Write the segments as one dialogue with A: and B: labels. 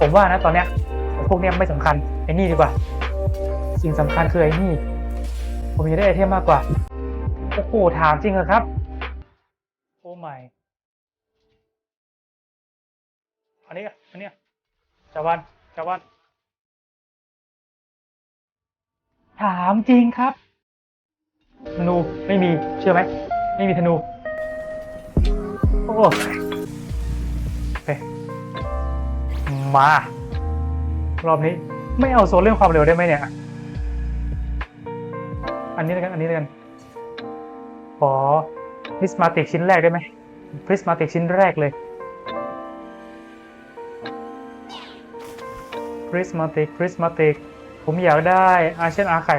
A: ผมว่านะตอนเนี้ยพวกเนี้ยไม่สำคัญไอ้นี่ดีกว่า สิ่งสำคัญคือไอ้นี่ ผมอยากได้ไอเทมมากกว่า โอ้โหถามจริงเหรอครับ โอ้ไม่อันนี้อันนี้จาวันจาวันถามจริงครับธนูไม่มีเชื่อไหมไม่มีธนู โอ้ มา รอบนี้ไม่เอาโซนเรื่องความเร็วได้ไหมเนี่ย อันนี้แล้วกัน อันนี้แล้วกัน ขอพริสมาติกชิ้นแรกได้ไหมพริสมาติกชิ้นแรกเลยพริสมาติกพริสมาติกผมอยากได้อาเชียนอาไข่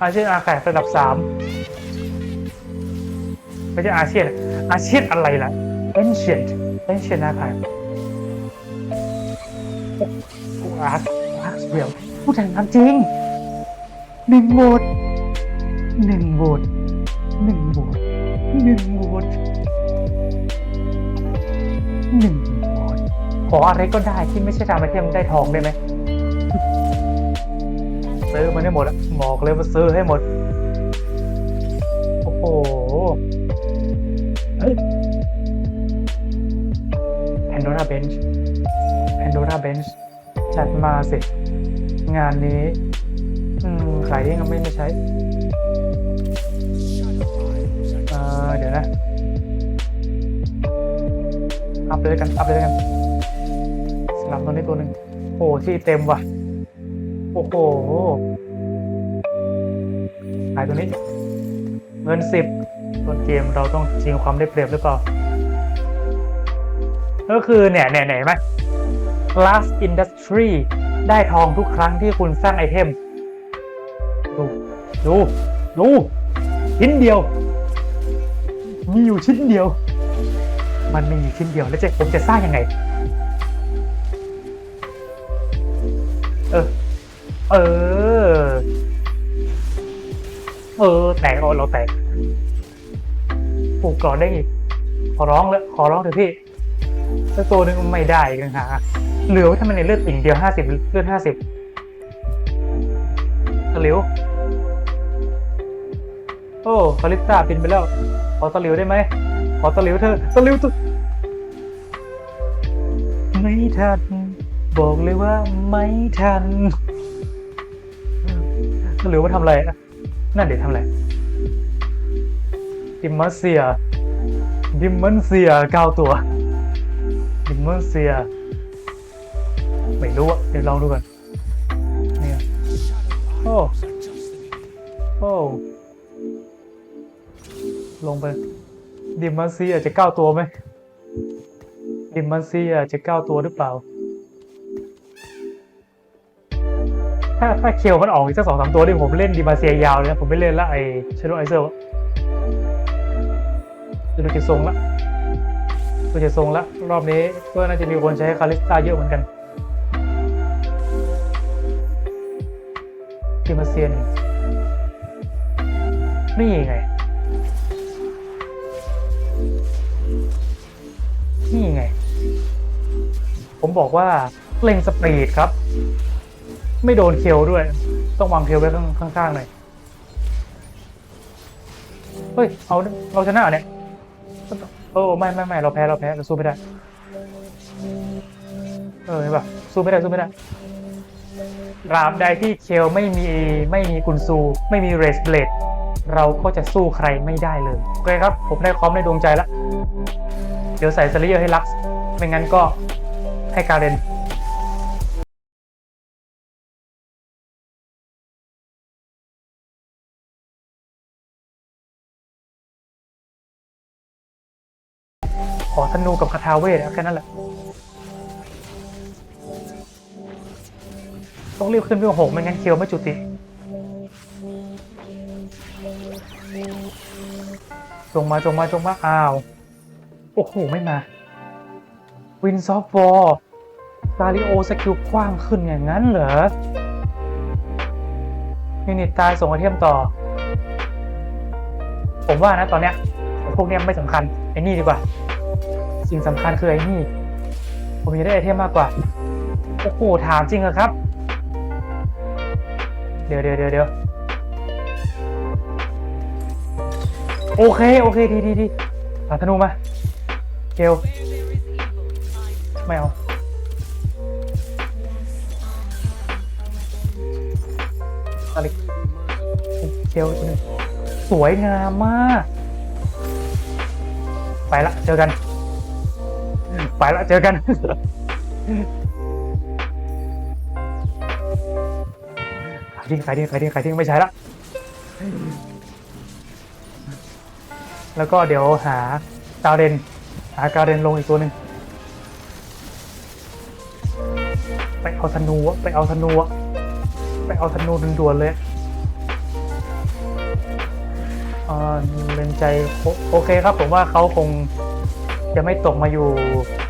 A: อาเชียนอาไข่ระดับสามไม่ใช่อาเซียนอาเซียนอะไรล่ะ ancient ancient อาไข่าร์คอาร์คเรียลพูดถึงทำจริงหนึ่งโหวตหนึ่งโหวตหนึ่งโหวตหนึ่งโหวตหนึ่งโหวตขออะไรก็ได้ที่ไม่ใช่ทำไอเทมได้ทองได้ไหมซื้อมันให้หมดอะบอกเลยว่าซื้อให้หมด โอ้โหเฮ้ย Pandora Bench Pandora Bench จัดมาสิ งานนี้ อืมขายยังไม่ไม่ใช้ เออเดี๋ยวนะ อัพเลยกัน อัพเลยกัน สลับตัวนี้ตัวหนึ่งโอ้ที่เต็มว่ะ โอ้โห ขายตัวนี้ เงินสิบต้นเกมเราต้องชิงความได้เปรียบหรือเปล่า ก็คือเนี่ยเนี่ยเนี่ยเห็นไหม Glass Industry ได้ทองทุกครั้งที่คุณสร้างไอเทม ดู ดู ดู ชิ้นเดียว มีอยู่ชิ้นเดียว มันมีอยู่ชิ้นเดียวแล้วจะผมจะสร้างยังไง เออ เออ เออ แตกเอาเราแตกปลูกก่อนได้อีก ขอร้องแล้ว ขอร้องเถอะพี่ถ้าตัวหนึ่งไม่ได้กันหา เหลือไว้ทำไมในเลือดติ่งเดียวห้าสิบเลือดห้าสิบตะหลิวโอ้คาลิปตาบินไปแล้ว ขอตะหลิวได้ไหมขอตะหลิวเธอะตะหลิวตัไม่ทัน บอกเลยว่าไม่ทันหรือว่าทำอะไรอะนั่นเดี๋ยวทำอะไรดิมมอนเซียดิมมอนเซียเก้าตัวดิมมอนเซีย ไม่รู้อะเดี๋ยวลองดูก่อนนี่โอ้โอ้ลงไป ดิมมอนซียจจะก้าวตัวไหมดิมมอนซียจจะก้าวตัวหรือเปล่า ถ้าถ้าเคียวมันออกอีกสักสองสามตัวนี่ผมเล่นดีมาเซียยาวเลยนะผมไม่เล่นละไอชโดไอเซอร์จะดูจะทรงละดูจะทรงละ รอบนี้ก็น่าจะมีคนใช้คาลิสตาเยอะเหมือนกัน ดีมาเซียนนี่ไง นี่ไง ผมบอกว่าเล่งสปีดครับ ไม่โดนเคียวด้วย ต้องวางเคียวไว้ข้างๆหน่อยเฮ้ย เอา เราชนะเหรอเนี่ยเออไม่ไม่ไม่เราแพ้ เราแพ้ เราสู้ไม่ได้ เออเห็นปะสู้ไม่ได้ สู้ไม่ได้ ตราบใดที่เคียวไม่มีไม่มีกุนซู ไม่มีเรสเบลดเราก็จะสู้ใครไม่ได้เลยโอเคครับ ผมได้คอมในดวงใจแล้ว เดี๋ยวใส่สลีเยอร์ให้ลักซ์ไม่งั้นก็ให้การเรนขอธนูกับคาถาเวทแค่นั้นแหละ ต้องรีบขึ้นวิวหกไม่งั้นเคียวไม่จุติ จงมาจงมาจงมาอ้าว โอ้โห ไม่มา วินซอฟวอร์ซาริโอสกิลกว้างขึ้นอย่างนั้นเหรอยูนิตตายส่งไอเทมต่อ ผมว่านะตอนเนี้ยพวกเนี้ยไม่สำคัญ ไอ้นี่ดีกว่า สิ่งสำคัญคือไอ้นี่ ผมอยากได้ไอเทมมากกว่า โอ้โห ถามจริงเหรอครับ เดี๋ยวเดี๋ยวเดี๋ยวเดี๋ยวโอเค โอเค ดีดีดีอาธนูมา เกลไม่เอาอะไรเกลสวยงามมาก ไปละ เจอกัน ไปละ เจอกันายทิ้งขายทิ้งขายทิ้งขายทิ้งไม่ใช้ละ แล้วก็เดี๋ยวหาการเดนหาการเดนลงอีกตัวหนึ่งไปเอาธนูไปเอาธนูไปเอาธนูด่วนๆเลยเออเล่นใจโอโอเคครับผมว่าเขาคงจะไม่ตกมาอยู่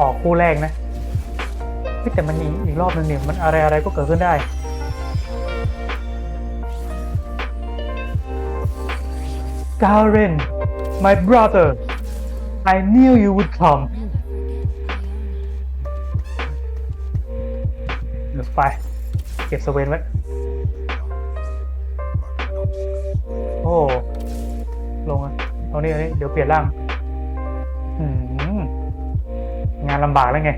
A: ออกคู่แรกนะแต่มันอีกอีกรอบหนึ่งเนี่ยมันอะไรอะไรก็เกิดขึ้นได้ Garen my brother I knew you would come เดี๋ยวไป เก็บสเวนไว้ โอ้ ลงอะเอานี่เอานี่เดี๋ยวเปลี่ยนร่างงานลำบากแล้วไง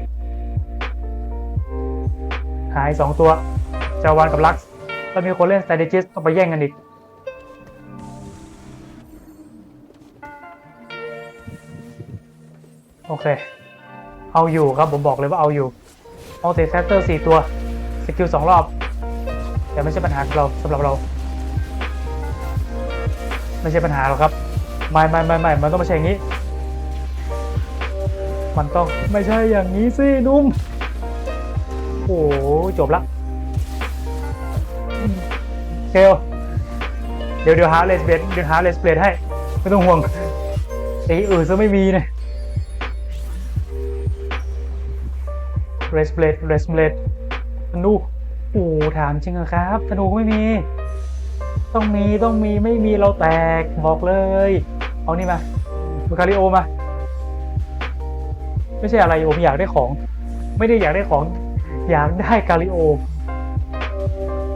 A: หายสองตัวจาวานกับลักซ์แล้วมีคนเล่น s t r a t e g i s ต้องไปแย่งกันอีก เค เอาอยู่ครับผมบอกเลยว่าเอาอยู่เอาเตะแซตเตอร์สี่ตัวสกิลสองรอบ แต่ไม่ใช่ปัญหาเราสำหรับเรา ไม่ใช่ปัญหาหรอกครับ ไม่ไม่ไม่ไม่มันต้องไม่ใช่อย่างนี้ มันต้องไม่ใช่อย่างนี้สินุ่มโอ้โหจบละเคลเดี๋ยวเดี๋ยวหาเลสเบดเดี๋ยวหาเลสเบดให้ ไม่ต้องห่วงไอ้อื่นซะไม่มีเนี่ย เรสเบลดเรสเบลดธนูโอ้ถามจริงเหรอครับธนูไม่มี ต้องมีต้องมีไม่มีเราแตกบอกเลย เอานี่มาลูคาริโอมา ไม่ใช่อะไรผมอยากได้ของ ไม่ได้อยากได้ของ อยากได้กาลิโอ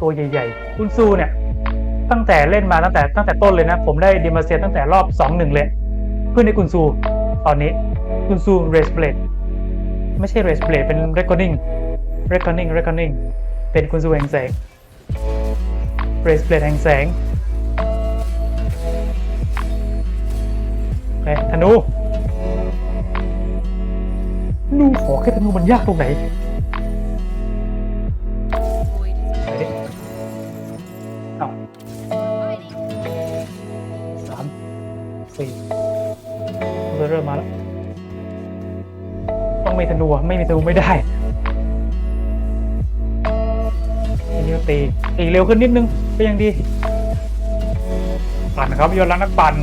A: ตัวใหญ่ๆ คุณซูเนี่ย ตั้งแต่เล่นมาตั้งแต่ตั้งแต่ต้นเลยนะ ผมได้ดิมาเซียตั้งแต่รอบ 2-1 เลย เพื่อนในคุณซู ตอนนี้คุณซูเรสเบลด ไม่ใช่ race blade เป็น reckoning reckoning reckoning เป็นคุณสูแห่งแสง race blade แห่งแสงโอเคธนูนูขอแค่ธนูมันยากตรงไหนไหนดิเอ้าสามสี่เริ่มมาแล้ว มีธนูไม่มีธนูไม่ได้อันนี้ก็ตีตีเร็วขึ้นนิดนึงก็ยังดี ปั่นครับยนต์ลักนักปั่น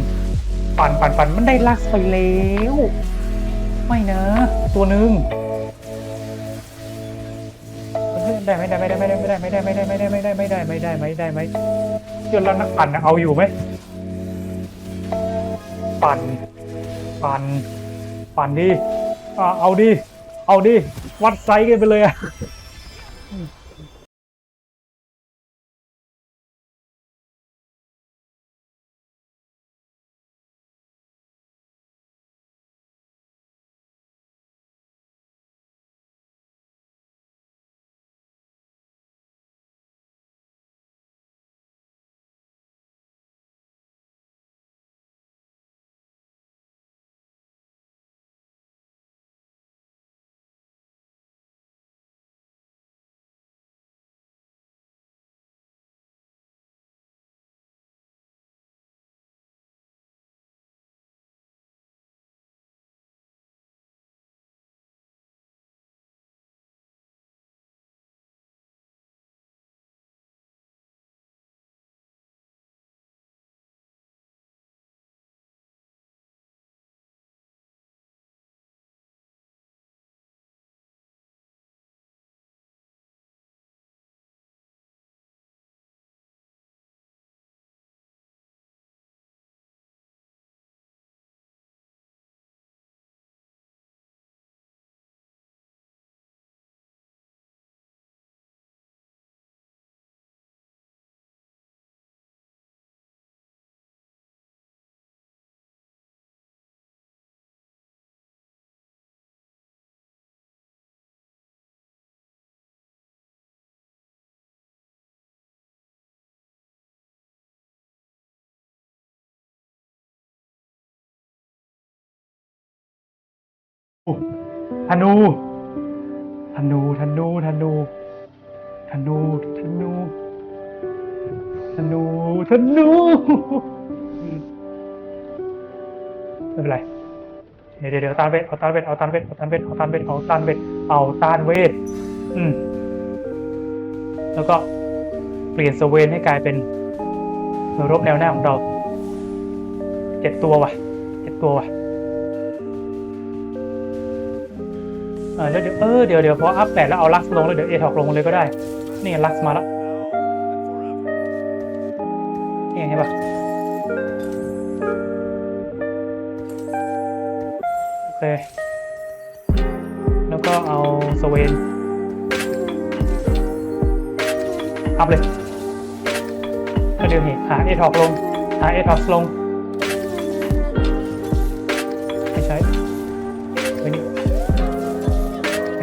A: ปั่นปั่นปั่นมันได้ลักไปแล้วไม่นะ ตัวหนึ่งได้ไม่ได้ไม่ได้ไม่ได้ไม่ได้ไม่ได้ไม่ได้ไม่ได้ไม่ได้ไม่ได้ไม่ได้ไม่ได้ไม่ยนต์ลักนักปั่นเอาอยู่ไหมปั่น ปั่น ปั่นดิอะเอาดิ เอาดิ วัดไซส์กันไปเลยอะ ธนู ธนู ธนู ธนู ธนู ธนู ธนู ธนูไม่เป็นไร เดี๋ยวเดี๋ยวตานเวทเอาตานเวทเอาตานเวทเอาตานเวทเอาตานเวทเอาตานเวทเอาตานเวทอืม แล้วก็เปลี่ยนสเวนให้กลายเป็นรบแนวหน้าของเรา เจ็ดตัวว่ะ เจ็ดตัวว่ะ เออแล้วเดี๋ยวเออเดี๋ยวเดี๋ยวพออัพแปดแล้วเอาลักลงแล้วเดี๋ยวเอทอกลงเลยก็ได้ นี่ลักมาแล้วนี่ไงเห็นปะโอเค แล้วก็เอาสเวนอัพเลยก็เดี๋ยวนี่หาเอทอกลงหาเอทอกลง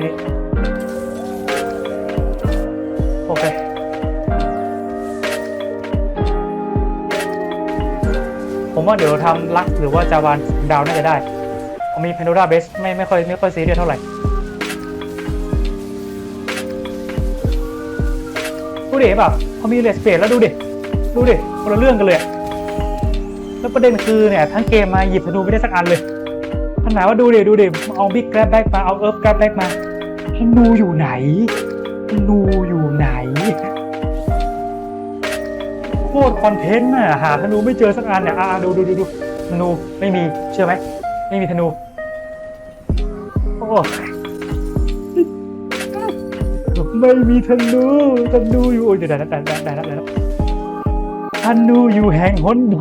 A: นี่โอเค ผมว่าเดี๋ยวทำลักหรือว่าจาวานดาวน่าจะได้ผมมีเพนโดราเบสไม่ไม่ค่อยไม่ค่อยซีเรียสเท่าไหร่ดูดิแบบพอมีเลสเปดแล้วดูดิ ดูดิคนละเรื่องกันเลยแล้วประเด็นคือเนี่ย ทั้งเกมมาหยิบธนูไม่ได้สักอันเลยขนาดว่าดูดิ ดูดิ เอาบิ๊กแกร็บแบ็กมา เอาเอิร์ฟแกร็บแบ็กมา ธนูอยู่ไหนธนูอยู่ไหนโคตรคอนเทนต์น่ะหาธนูไม่เจอสักอันเนี่ยอ่าดูดูดูดูธนูไม่มีเชื่อไหมไม่มีธนูโอ้ไม่มีธนูธนูอยู่โอ้ยเดี๋ยวได้ได้ได้ได้ได้ได้ธนูอยู่แห่งหนใด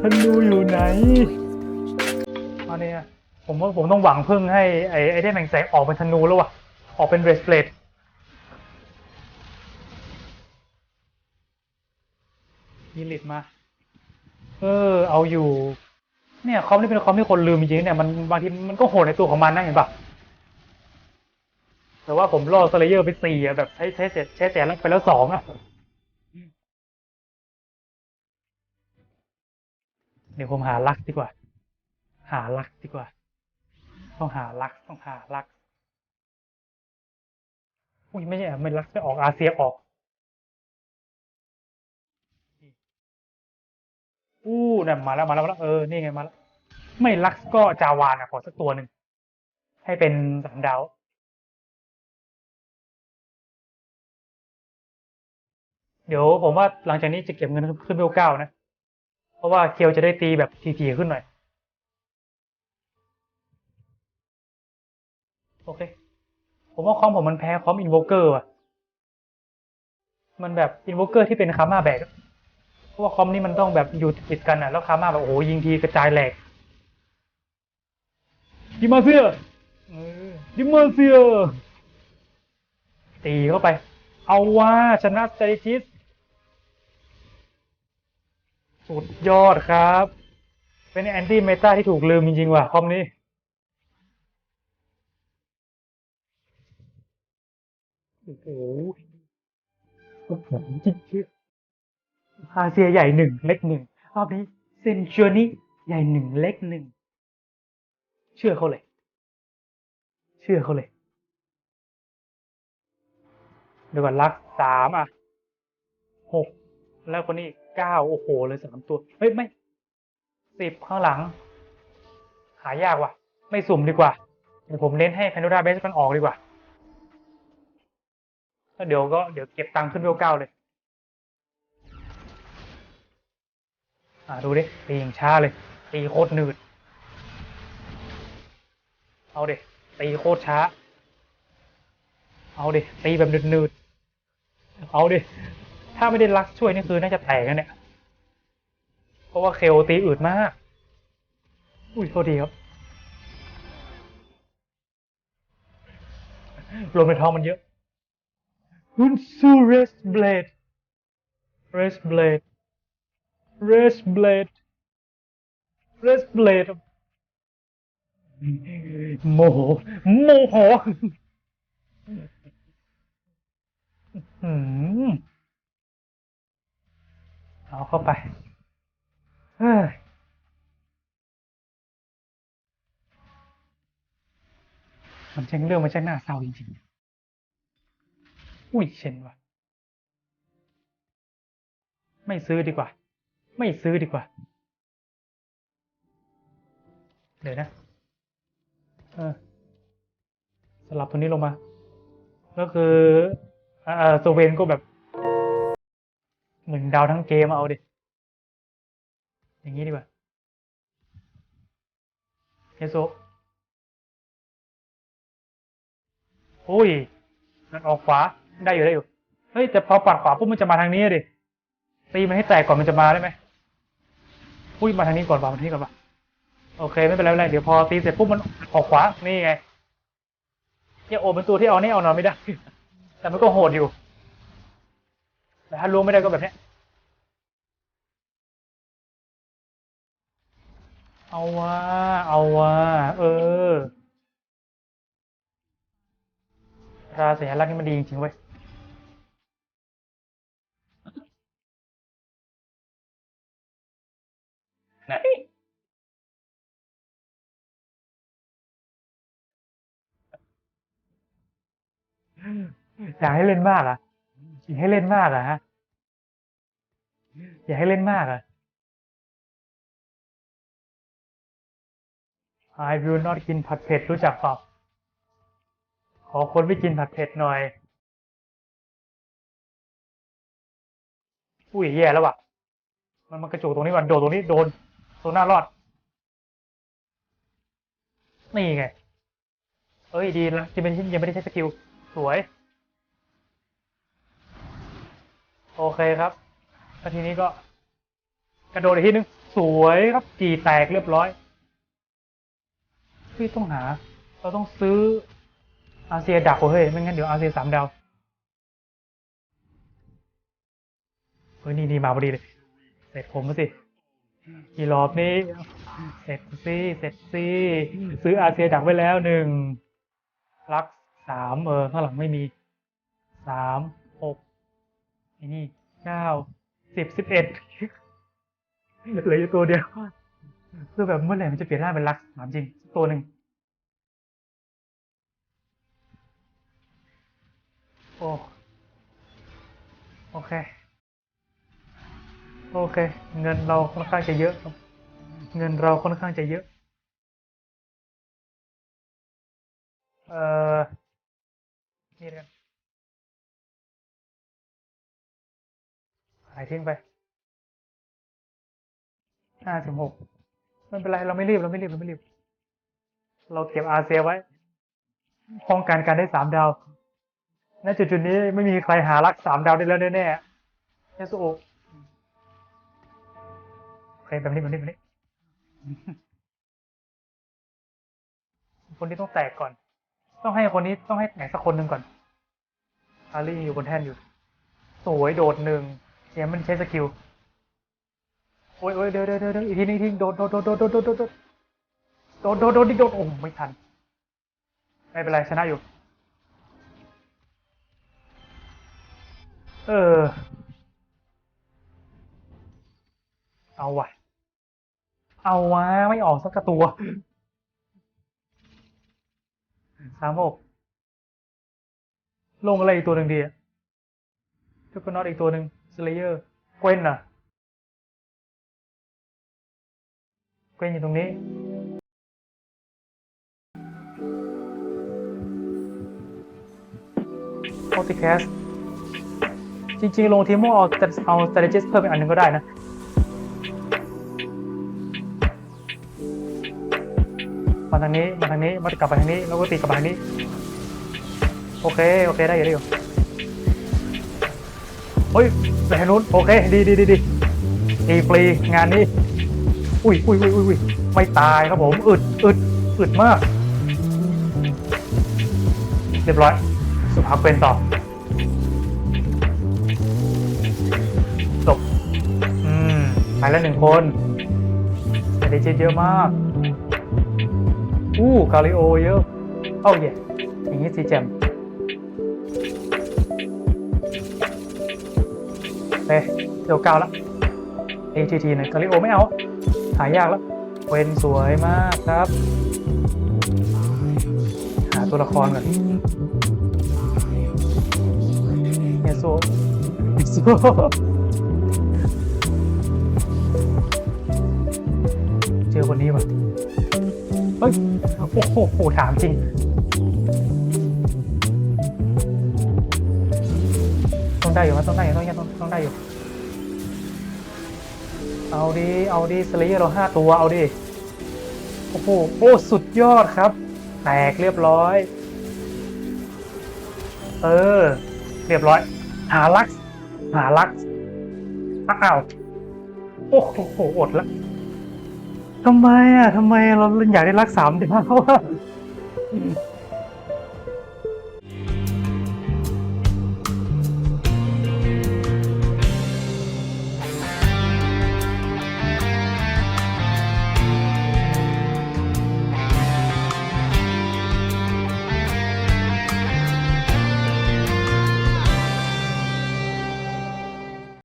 A: ธนูอยู่ไหน ผมว่าผมต้องหวังพึ่งให้ไอ้ไอ้ได้แมงแสงออกเป็นธนูแล้วว่ะออกเป็นเรสเลดมีลิดมา เออ เอาอยู่ เนี่ยคอมนี่เป็นคอมที่คนลืมจริงๆเนี่ยมันบางทีมันก็โหดในตัวของมันนะเห็นปะแต่ว่าผมล่อสเลเยอร์ไปสี่อะแบบใช้ใช้เสร็จใช้แต่แล้วไปแล้วสองอะเดี๋ยวผมหาลักดีกว่า หาลักดีกว่า ต้องหาลักต้องหาลักอุ้ยไม่ใช่ไม่ลักไม่ออกอาเซียออกอู้เนี่ยมาแล้วมาแล้วมาแล้วเออนี่ไงมาแล้วไม่ลักก็จาวานอะขอสักตัวหนึ่งให้เป็นสามดาวเดี๋ยวผมว่าหลังจากนี้จะเก็บเงินขึ้นเวลเก้านะ เพราะว่าเคียวจะได้ตีแบบทีๆขึ้นหน่อย โอเค ผมว่าคอมผมมันแพ้คอมอินโวเกอร์อะ มันแบบอินโวเกอร์ที่เป็นคาม่าแบกเพราะว่าคอมนี่มันต้องแบบอยู่ติดกันอะ แล้วคามาแบบโอ้โหยิงทีกระจายแหลกดิมาเซียดิมาเซียตีเข้าไป เอาว่าชนะสเตติสสุดยอดครับ เป็นแอนตี้เมตาที่ถูกลืมจริงๆว่ะคอมนี้ โอ้โหโอ้โหจริงๆอาเซียใหญ่หนึ่งเล็กหนึ่งรอบนี้เซนชัวนี่ใหญ่หนึ่งเล็กหนึ่งเชื่อเขาเลย เชื่อเขาเลยเดี๋ยวก่อนลักสามอะหกแล้วคนนี้เก้าโอ้โหเลยสามตัว เฮ้ย ไม่สิบข้างหลัง หายากว่ะ ไม่สุ่มดีกว่าเดี๋ยวผมเน้นให้แพนโดราเบสมันออกดีกว่า แล้วเดี๋ยวก็เดี๋ยวเก็บตังค์ขึ้นเวลเก้าเลย อ่าดูดิตีอย่างช้าเลย ตีโคตรหนืด เอาดิตีโคตรช้า เอาดิตีแบบหนืดๆเอาดิถ้าไม่ได้ลักช่วยนี่คือน่าจะแตกกันเนี่ย เพราะว่าเคลตีอืดมาก อุ้ยโทษทีครับรวมในทองมันเยอะ คุณซูเรสเบลดเรสเบลด Race Blade Race Blade โมโหโมโหเอาเข้าไปเฮ้ยมันช่างเรื่องมันช่างน่าเศร้าจริงๆ อุ้ยเช่นว่ะไม่ซื้อดีกว่า ไม่ซื้อดีกว่า เดี๋ยวนะ เออ สลับตัวนี้ลงมา ก็คือเอ่อโซเวนก็แบบหนึ่งดาวทั้งเกมเอาดิ อย่างนี้ดีกว่าเฮโซโอ้ย มันออกขวา ได้อยู่ได้อยู่ เฮ้ยแต่พอปัดขวาปุ๊บมันจะมาทางนี้ดิ ตีมันให้แตกก่อนมันจะมาได้ไหมอุ้ยมาทางนี้ก่อนป่ะมาทางนี้ก่อนป่ะโอเคไม่เป็นไรไม่เป็นไรเดี๋ยวพอตีเสร็จปุ๊บมันออกขวา นี่ไงเนี่ยโอเป็นตัวที่เอานี่เอานอนไม่ได้ แต่มันก็โหดอยู่ แต่ถ้ารู้ไม่ได้ก็แบบเนี้ยเอาว่า เอาว่า เออราสัญลักษณ์นี่มันดีจริงๆเว้ย ไหนอยากให้เล่นมากอะอยากให้เล่นมากอะฮะอยากให้เล่นมากอะ I will not กินผัดเผ็ดรู้จักเปล่าขอคนไม่กินผัดเผ็ดหน่อยอุ้ยแย่แล้วว่ะ มันมันกระจุกตรงนี้ก่อนโดดตรงนี้โดน ตรงหน้ารอด นี่ไง เอ้ยดีแล้วที่เป็นยังไม่ได้ใช้สกิล สวย โอเคครับแล้วทีนี้ก็ กระโดดอีกทีนึง สวยครับจีแตกเรียบร้อยพี่ต้องหา เราต้องซื้ออาเซียดักเฮ้ยไม่งั้นเดี๋ยวอาเซียสามดาวเฮ้ยนี่นี่มาพอดีเลย เสร็จผมมาสิ อีรอบนี้ เสร็จสิเสร็จสิซื้ออาเซียดักไว้แล้วหนึ่งลักสามเออข้างหลังไม่มีสามหกนี่เก้าสิบสิบเอ็ดเหลืออยู่ตัวเดียวคือแบบเมื่อไหร่มันจะเปลี่ยนหน้าเป็นลักถามจริงตัวหนึ่งโอ้โอเค โอเค เงินเราค่อนข้างจะเยอะครับ เงินเราค่อนข้างจะเยอะ เอ่อ นี่กันหายทิ้งไปห้าถึงหกไม่เป็นไร เราไม่รีบ เราไม่รีบ เราไม่รีบ เราเก็บอาเซียไว้ ป้องกันการได้สามดาว ณ จุดจุดนี้ไม่มีใครหารักสามดาวได้แล้วแน่ๆเอสโอโอ เคแบบนี้แบบนี้แบบนี้คนที่ต้องแตกก่อน ต้องให้คนนี้ต้องให้แตกสักคนหนึ่งก่อนอารี่อยู่บนแท่นอยู่ สวยโดดหนึ่งเนี่ยมันใช้สกิลโอ้ยโอ้ยเดี๋ยวเดี๋ยวเดี๋ยวอีกทีนึงอีทีนึงโดดโดดโดดโดดโดดโดดโดดโดดโดดโดดโดดโดดโอ้ไม่ทัน ไม่เป็นไรชนะอยู่ เออ เอาวะเอาวะไม่ออกสักตัวสามหกลงอะไรอีกตัวหนึ่งดีอะทุกคนนอตอีกตัวหนึ่งสเลเยอร์เกวนอะเกวนอยู่ตรงนี้โอติแคสจริงๆ ลงทีมโมเอาเอา strategist เพิ่มอีกอันหนึ่งก็ได้นะ มาทางนี้ มาทางนี้ มากลับไปทางนี้ แล้วก็ตีกลับมาทางนี้ โอเค โอเค ได้อยู่ได้อยู่เฮ้ยไปทางนู้น โอเค ดีดีดีดีดีฟรี งานนี้ อุ้ยอุ้ยอุ้ยอุ้ยไม่ตายครับผม อึดอึดอึดมาก เรียบร้อย สุภาพเป็นต่อจบอืม ไปแล้วหนึ่งคนแต่ได้เจ็ดเยอะมาก อู้กาลิโอเยอะเอ้าเย่อย่างนี้สีแจ่มเฮ้เดี๋ยวเก้าแล้ว ATT หน่อยกาลิโอไม่เอา หายากแล้วเวนสวยมากครับ หาตัวตัวละครก่อนเฮโซเฮโซเจอคนนี้ป่ะ เฮ้ยโอ้โหถามจริง ต้องได้อยู่มั้ต้องได้อยู่ต้องต้องต้องได้อยู่ เอาดิเอาดิสเลเยอร์เราห้าตัวเอาดิโอ้โหโอ้สุดยอดครับ แตกเรียบร้อย เออ เรียบร้อย หาลักหาลักอ้าวโอ้โหอดละ ทำไมอะทำไมเราอยากได้รักสามเดียวอะ